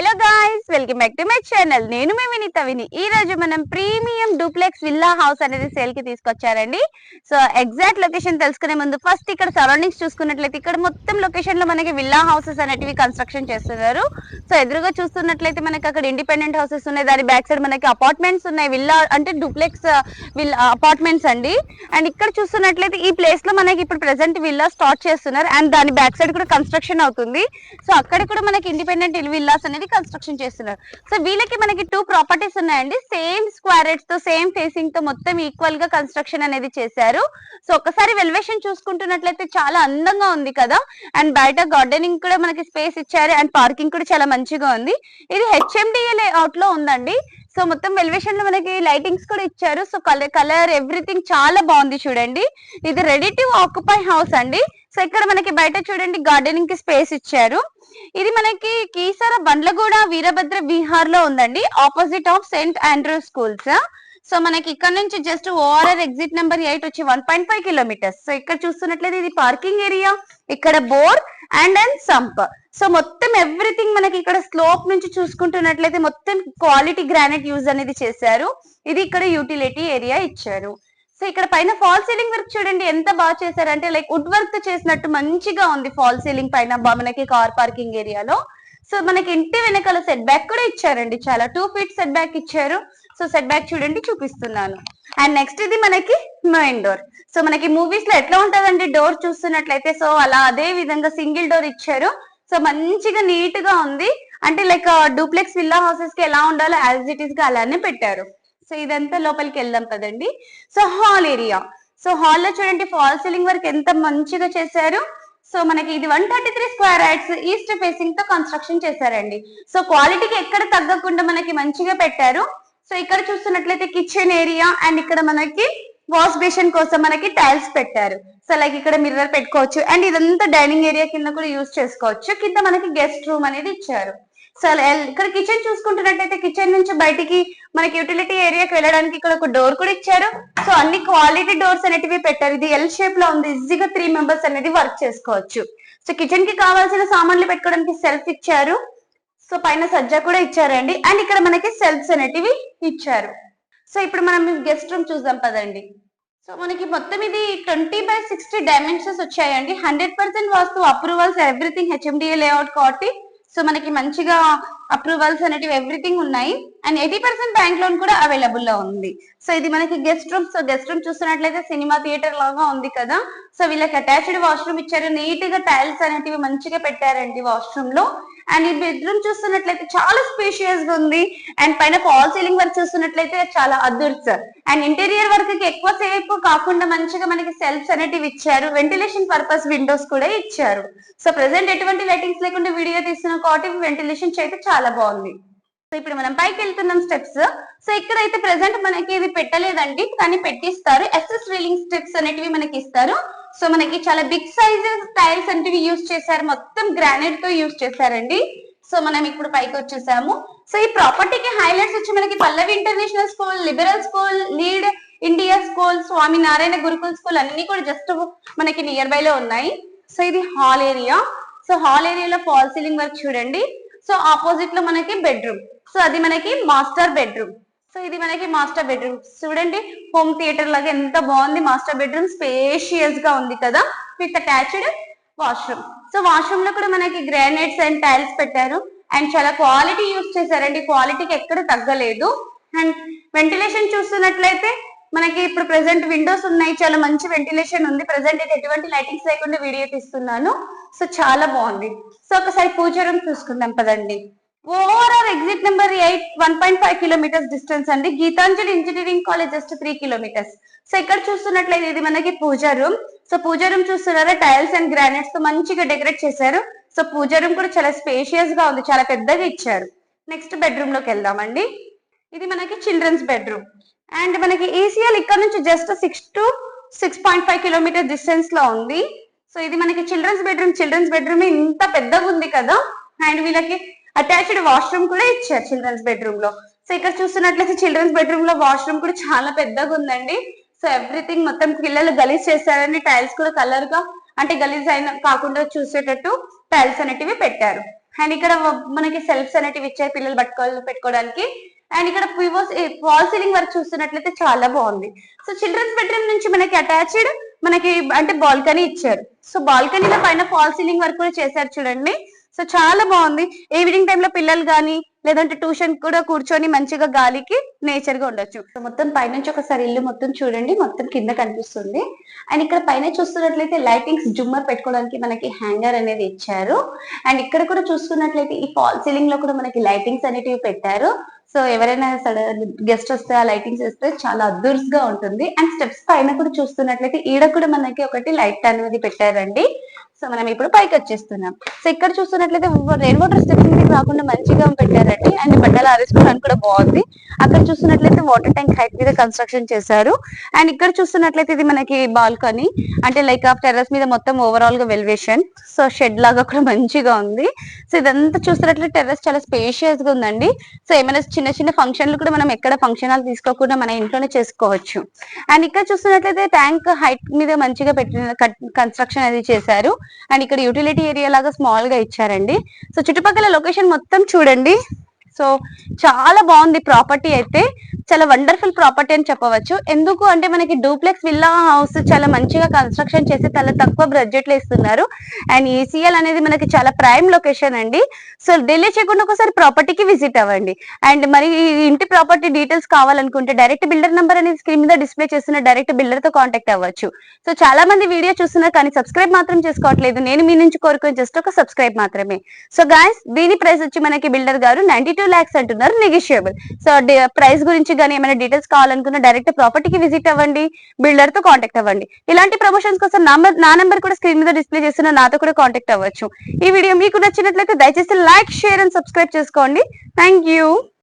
Hello guys welcome back to my channel నేను మీ వినీత విని. ఈ రోజు మనం ప్రీమియం డూప్లెక్స్ విల్లా హౌస్ అనేది సేల్కి తీసుకొచ్చారండి. సో ఎగ్జాక్ట్ లొకేషన్ తెలుసుకునే ముందు ఫస్ట్ ఇక్కడ సరౌండింగ్స్ చూసుకున్నట్లయితే ఇక్కడ మొత్తం లొకేషన్లో మనకి విల్లా హౌసెస్ అనేటివి కన్స్ట్రక్షన్ చేస్తున్నారు. సో ఎదురుగా చూస్తున్నట్లయితే మనకి అక్కడ ఇండిపెండెంట్ హౌసెస్ ఉన్నాయి. దాని బ్యాక్ సైడ్ మనకి అపార్ట్మెంట్స్ ఉన్నాయి. విల్లా అంటే డూప్లెక్స్ విల్లా అపార్ట్మెంట్స్ అండి. అండ్ ఇక్కడ చూస్తున్నట్లయితే ఈ ప్లేస్లో మనకి ఇప్పుడు ప్రెసెంట్ విల్లా స్టార్ట్ చేస్తున్నారు. అండ్ దాని బ్యాక్ సైడ్ కూడా కన్స్ట్రక్షన్ అవుతుంది. సో అక్కడ కూడా మనకి ఇండిపెండెంట్ విల్లాస్ అనేది కన్స్ట్రక్షన్ చేస్తున్నారు. సో వీళ్ళకి మనకి టూ ప్రాపర్టీస్ ఉన్నాయండి. సేమ్ స్క్వేరెట్స్తో సేమ్ ఫేసింగ్తో మొత్తం ఈక్వల్గా కన్స్ట్రక్షన్ అనేది చేశారు. సో ఒకసారి వెల్వేషన్ చూసుకుంటున్నట్లయితే చాలా అందంగా ఉంది కదా. అండ్ బయట గార్డెనింగ్ కూడా మనకి స్పేస్ ఇచ్చారు. అండ్ పార్కింగ్ కూడా చాలా మంచిగా ఉంది. ఇది హెచ్ఎండిఏ లేఅవుట్లో ఉందండి. సో మొత్తం వెల్వేషన్లో మనకి లైటింగ్స్ కూడా ఇచ్చారు. సో కలర్ కలర్ ఎవ్రీథింగ్ చాలా బాగుంది చూడండి. ఇది రెడీ టు ఆక్యుపై హౌస్ అండి. సో ఇక్కడ మనకి బయట చూడండి గార్డెనింగ్కి స్పేస్ ఇచ్చారు. ఇది మనకి కీసర బండ్లగూడ వీరభద్ర బీహార్లో ఉందండి. Opposite of saint Andrew schools so మనకి ఇక్కడ నుంచి just ORR exit number eight వచ్చి one point five kilometres so ఇక్కడ చూస్తున్నట్లయితే ఇది పార్కింగ్ ఏరియా ఇక్కడ bore and and sump so మొత్తం ఎవ్రీథింగ్ మనకి ఇక్కడ స్లోప్ నుంచి చూసుకుంటున్నట్లయితే మొత్తం క్వాలిటీ గ్రానైట్ యూజ్ అనేది చేశారు. ఇది ఇక్కడ యూటిలిటీ ఏరియా ఇచ్చారు. సో ఇక్కడ పైన ఫాల్ సీలింగ్ వర్క్ చూడండి ఎంత బాగా చేశారంటే లైక్ వుడ్ వర్క్ చేసినట్టు మంచిగా ఉంది ఫాల్ సీలింగ్ పైన మనకి కార్ పార్కింగ్ ఏరియాలో సో మనకి ఇంటి వెనకాల సెట్ బ్యాక్ కూడా ఇచ్చారండి చాలా. టూ ఫీట్ సెట్ బ్యాక్ ఇచ్చారు. సో సెట్ బ్యాక్ చూడండి చూపిస్తున్నాను. అండ్ నెక్స్ట్ ఇది మనకి మెయిన్ డోర్ సో మనకి మూవీస్లో ఎట్లా ఉంటదండి డోర్ చూస్తున్నట్లయితే? సో అలా అదే విధంగా సింగిల్ డోర్ ఇచ్చారు. సో మంచిగా నీట్గా ఉంది. అంటే లైక్ డూప్లెక్స్ విల్లా హౌసెస్కి ఎలా ఉండాలో యాజ్ ఇట్ ఈస్గా అలానే పెట్టారు. సో ఇదంతా లోపలికి వెళ్దాం పదండి సో హాల్ ఏరియా. సో హాల్లో చూడండి ఫాల్ సీలింగ్ వర్క్ ఎంత మంచిగా చేశారు. సో మనకి ఇది one thirty three square yards east ఫేసింగ్తో construction చేశారండి. సో క్వాలిటీకి ఎక్కడ తగ్గకుండా మనకి మంచిగా పెట్టారు. సో ఇక్కడ చూస్తున్నట్లయితే కిచెన్ ఏరియా అండ్ ఇక్కడ మనకి వాష్ బేసిన్ కోసం మనకి టైల్స్ పెట్టారు. సో లైక్ ఇక్కడ మిర్రర్ పెట్టుకోవచ్చు అండ్ ఇదంతా డైనింగ్ ఏరియా కింద కూడా యూజ్ చేసుకోవచ్చు. కింద మనకి గెస్ట్ రూమ్ అనేది ఇచ్చారు. సో ఎల్- ఇక్కడ కిచెన్ చూసుకుంటున్నట్టయితే కిచెన్ నుంచి బయటికి మనకి యూటిలిటీ ఏరియాకి వెళ్ళడానికి ఇక్కడ ఒక డోర్ కూడా ఇచ్చారు. సో అన్ని క్వాలిటీ డోర్స్ అనేటివి పెట్టారు. ఇది ఎల్ షేప్లో ఉంది. ఈజీగా త్రీ మెంబర్స్ అనేది వర్క్ చేసుకోవచ్చు. సో కిచెన్కి కావాల్సిన సామాన్లు పెట్టుకోవడానికి సెల్ఫ్ ఇచ్చారు. సో పైన సజ్జా కూడా ఇచ్చారండి. అండ్ ఇక్కడ మనకి సెల్ఫ్స్ అనేటివి ఇచ్చారు. సో ఇప్పుడు మనం గెస్ట్ రూమ్ చూద్దాం పదండి. సో మనకి మొత్తం ఇది ట్వంటీ బై సిక్స్టీ డైమెన్షన్స్ వచ్చాయండి. Hundred percent vastu approvals everything HMDA layout కాబట్టి సో మనకి మంచిగా అప్రూవల్స్ అనేటివి ఎవ్రీథింగ్ ఉన్నాయి. And eighty percent bank loan కూడా అవైలబుల్లో ఉంది. సో ఇది మనకి guest room so guest room చూస్తున్నట్లయితే సినిమా థియేటర్ లాగా ఉంది కదా. సో వీళ్ళకి అటాచ్డ్ వాష్రూమ్ ఇచ్చారు. నీట్గా టైల్స్ అనేటివి మంచిగా పెట్టారండి వాష్రూమ్లో. అండ్ ఈ బెడ్రూమ్ చూస్తున్నట్లయితే చాలా స్పేషియస్గా ఉంది. అండ్ పైన ఫాల్ సీలింగ్ వర్క్ చూస్తున్నట్లయితే చాలా అదుర్స్ అండ్ ఇంటీరియర్ వర్క్కి ఎక్కువ సేపు కాకుండా మంచిగా మనకి సెల్ఫ్స్ అనేటివి ఇచ్చారు. వెంటిలేషన్ పర్పస్ విండోస్ కూడా ఇచ్చారు. సో ప్రెసెంట్ ఎటువంటి లైటింగ్స్ లేకుండా వీడియో తీసిన కాబట్టి వెంటిలేషన్ అయితే చాలా బాగుంది. సో ఇప్పుడు మనం పైకి వెళ్తున్నాం స్టెప్స్ సో ఇక్కడ అయితే ప్రెసెంట్ మనకి ఇది పెట్టలేదండి కానీ పెట్టిస్తారు. ఎస్ఎస్ రీలింగ్ స్టెప్స్ అనేటివి మనకి ఇస్తారు. సో మనకి చాలా బిగ్ సైజు టైల్స్ అనేటివి యూజ్ చేశారు. మొత్తం గ్రానైట్తో యూజ్ చేశారండి. సో మనం ఇప్పుడు పైకి వచ్చేసాము. సో ఈ ప్రాపర్టీకి హైలైట్స్ వచ్చి మనకి Pallavi international school liberal school lead India school Swami Narayan Gurukul school అన్ని కూడా జస్ట్ మనకి నియర్ బై లో ఉన్నాయి. సో ఇది హాల్ ఏరియా సో హాల్ ఏరియాలో ఫాల్ సీలింగ్ వర్క్ చూడండి. సో ఆపోజిట్లో మనకి బెడ్రూమ్ సో అది మనకి మాస్టర్ బెడ్రూమ్ సో ఇది మనకి మాస్టర్ బెడ్రూమ్. చూడండి హోమ్ థియేటర్ లాగా ఎంత బాగుంది. మాస్టర్ బెడ్రూమ్ స్పేషియస్గా ఉంది కదా. With attached washroom. సో వాష్రూమ్లో కూడా మనకి గ్రానైట్స్ అండ్ టైల్స్ పెట్టారు. అండ్ చాలా క్వాలిటీ యూస్ చేశారండి. క్వాలిటీకి ఎక్కడ తగ్గలేదు. అండ్ వెంటిలేషన్ చూస్తున్నట్లయితే మనకి ఇప్పుడు ప్రెసెంట్ విండోస్ ఉన్నాయి. చాలా మంచి వెంటిలేషన్ ఉంది. ప్రెసెంట్ అయితే ఎటువంటి లైటింగ్స్ లేకుండా వీడియో తీస్తున్నాను. సో చాలా బాగుంది. సో ఒకసారి పూజ రూమ్ చూసుకుందాం పదండి. Overall exit number eight one point five kilometres distance అండి. Geethanjali engineering college just three kilometres. So ఇక్కడ చూస్తున్నట్లయితే ఇది మనకి pooja room. So pooja room చూస్తున్నారా? టైల్స్ అండ్ గ్రానైట్స్తో మంచిగా డెకరేట్ చేశారు. సో పూజా రూమ్ కూడా చాలా స్పేషియస్గా ఉంది. చాలా పెద్దగా ఇచ్చారు. నెక్స్ట్ బెడ్రూమ్లోకి వెళ్దామండి. ఇది మనకి చిల్డ్రన్స్ బెడ్రూమ్ అండ్ మనకి ఈసీఎల్ ఇక్కడ నుంచి just six to six point five kilometre డిస్టెన్స్లో ఉంది. సో ఇది మనకి చిల్డ్రన్స్ బెడ్రూమ్ చిల్డ్రన్స్ బెడ్రూమ్ ఇంత పెద్దగా ఉంది కదా. అండ్ వీళ్ళకి అటాచ్డ్ వాష్రూమ్ కూడా ఇచ్చారు చిల్డ్రన్స్ బెడ్రూమ్లో. సో ఇక్కడ చూస్తున్నట్లయితే చిల్డ్రన్స్ బెడ్రూమ్లో వాష్రూమ్ కూడా చాలా పెద్దగా ఉందండి. సో ఎవ్రీథింగ్ మొత్తం పిల్లలు గలీజ్ చేశారని టైల్స్ కూడా కలర్గా అంటే గలీజ్ అయిన కాకుండా చూసేటట్టు టైల్స్ అనేటివి పెట్టారు. అండ్ ఇక్కడ మనకి సెల్ఫ్స్ అనేటివి ఇచ్చారు పిల్లలు పట్టుకోవాలి పెట్టుకోవడానికి. అండ్ ఇక్కడ పివోస్ వాల్ సీలింగ్ వర్క్ చూస్తున్నట్లయితే చాలా బాగుంది. సో చిల్డ్రన్స్ బెడ్రూమ్ నుంచి మనకి అటాచ్డ్ మనకి అంటే బాల్కనీ ఇచ్చారు. సో బాల్కనీలో పైన ఫాల్ సీలింగ్ వర్క్ కూడా చేశారు చూడండి. సో చాలా బాగుంది. ఈవినింగ్ టైంలో పిల్లలు కానీ లేదంటే ట్యూషన్ కూడా కూర్చొని మంచిగా గాలికి నేచర్గా ఉండొచ్చు. సో మొత్తం పైనుంచి ఒకసారి ఇల్లు మొత్తం చూడండి. మొత్తం కింద కనిపిస్తుంది. అండ్ ఇక్కడ పైన చూస్తున్నట్లయితే లైటింగ్స్ జుమ్మర్ పెట్టుకోవడానికి మనకి హ్యాంగర్ అనేది ఇచ్చారు. అండ్ ఇక్కడ కూడా చూసుకున్నట్లయితే ఈ ఫాల్ సీలింగ్లో కూడా మనకి లైటింగ్స్ అనేటివి పెట్టారు. సో ఎవరైనా సడన్ గెస్ట్ వస్తే ఆ లైటింగ్స్ వేస్తే చాలా అద్దూర్స్గా ఉంటుంది. అండ్ స్టెప్స్ పైన కూడా చూస్తున్నట్లయితే ఈడ కూడా మనకి ఒకటి లైట్ అనేది పెట్టారండి. సో మనం ఇప్పుడు పైకి వచ్చేస్తున్నాం. సో ఇక్కడ చూస్తున్నట్లయితే రెయిన్ వాటర్ స్టెప్స్ కాకుండా మంచిగా పెట్టారండి. అండ్ బట్టలు ఆరేసుకోవడానికి కూడా బాగుంది. అక్కడ చూస్తున్నట్లయితే వాటర్ ట్యాంక్ హైట్ మీద కన్స్ట్రక్షన్ చేశారు. అండ్ ఇక్కడ చూస్తున్నట్లయితే ఇది మనకి బాల్కనీ అంటే లైక్ ఆ టెర్రస్ మీద మొత్తం ఓవరాల్గా వెల్వేషన్. సో షెడ్ లాగా కూడా మంచిగా ఉంది. సో ఇదంతా చూస్తున్నట్లయితే టెర్రస్ చాలా స్పేషియస్గా ఉందండి. సో ఏమైనా చిన్న చిన్న ఫంక్షన్లు కూడా మనం ఎక్కడ ఫంక్షన్ హాల్ తీసుకోకుండా మన ఇంట్లోనే చేసుకోవచ్చు. అండ్ ఇక్కడ చూస్తున్నట్లయితే ట్యాంక్ హైట్ మీద మంచిగా పెట్టిన కన్స్ట్రక్షన్ అది చేశారు. అండ్ ఇక్కడ యూటిలిటీ ఏరియా లాగా స్మాల్గా ఇచ్చారండి. సో చుట్టుపక్కల లొకేషన్ మొత్తం చూడండి. సో చాలా బాగుంది ప్రాపర్టీ అయితే. చాలా వండర్ఫుల్ ప్రాపర్టీ అని చెప్పవచ్చు. ఎందుకు అంటే మనకి డూప్లెక్స్ విల్లా హౌస్ చాలా మంచిగా కన్స్ట్రక్షన్ చేసి చాలా తక్కువ బడ్జెట్లో ఇస్తున్నారు. అండ్ ఈసీఎల్ అనేది మనకి చాలా ప్రైమ్ లొకేషన్ అండి. సో ఢిల్లీ చేయకుండా ఒకసారి ప్రాపర్టీకి విజిట్ అవ్వండి. అండ్ మరి ఈ ఇంటి ప్రాపర్టీ డీటెయిల్స్ కావాలనుకుంటే డైరెక్ట్ బిల్డర్ నెంబర్ అనేది స్క్రీన్ మీద డిస్ప్లే చేస్తున్న డైరెక్ట్ బిల్డర్తో కాంటాక్ట్ అవ్వచ్చు. సో చాలా మంది వీడియో చూస్తున్నారు కానీ సబ్స్క్రైబ్ మాత్రం చేసుకోవట్లేదు. నేను మీ నుంచి కోరుకుని జస్ట్ ఒక సబ్స్క్రైబ్ మాత్రమే. సో గాయస్ దీని ప్రైస్ వచ్చి మనకి బిల్డర్ గారు నైన్టీ టూ లాక్స్ అంటున్నారు నెగిషియబుల్ సో ప్రైస్ గురించి కానీ ఏమైనా డీటెయిల్స్ కావాలనుకున్న డైరెక్ట్ ప్రాపర్టీకి విజిట్ అవ్వండి బిల్డర్తో కాంటాక్ట్ అవ్వండి. ఇలాంటి ప్రమోషన్స్ కోసం నంబర్ నా నెంబర్ కూడా స్క్రీన్ మీద డిస్ప్లే చేస్తున్న నాతో కూడా కాంటాక్ట్ అవ్వచ్చు. ఈ వీడియో మీకు నచ్చినట్లయితే దయచేసి లైక్ షేర్ అండ్ సబ్స్క్రైబ్ చేసుకోండి. Thank you